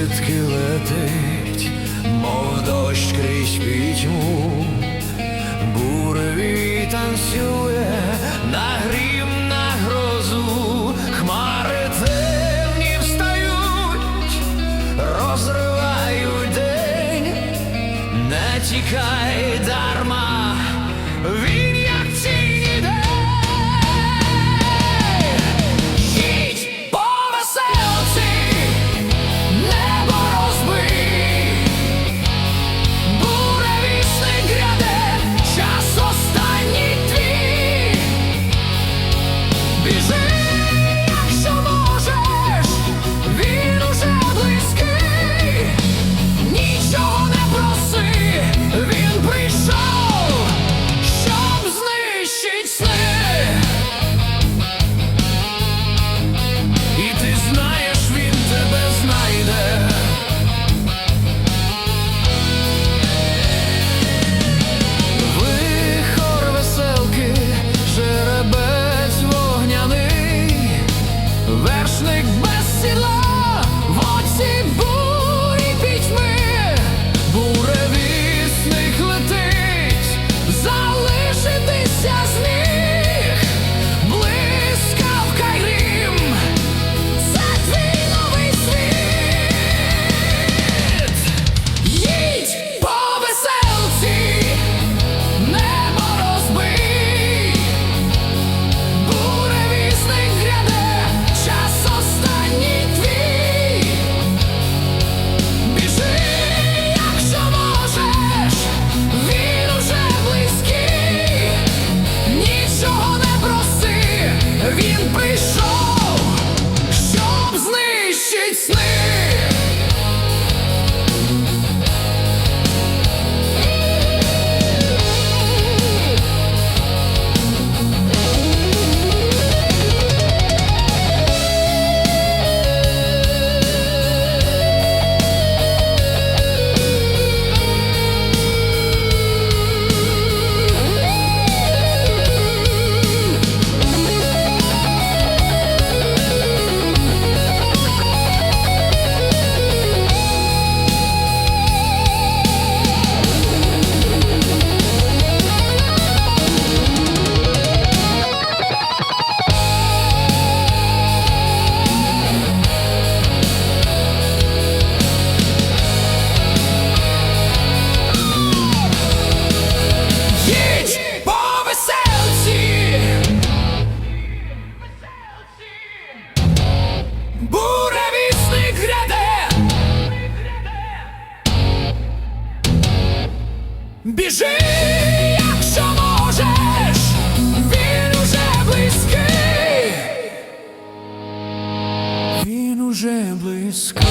звідки летить, мов дощ крізь пітьму, буревій танцює на грім, на грозу, хмари темні встають, розривають день, не тікай дарма. Біжи, якщо можеш, він уже близький, він уже близький.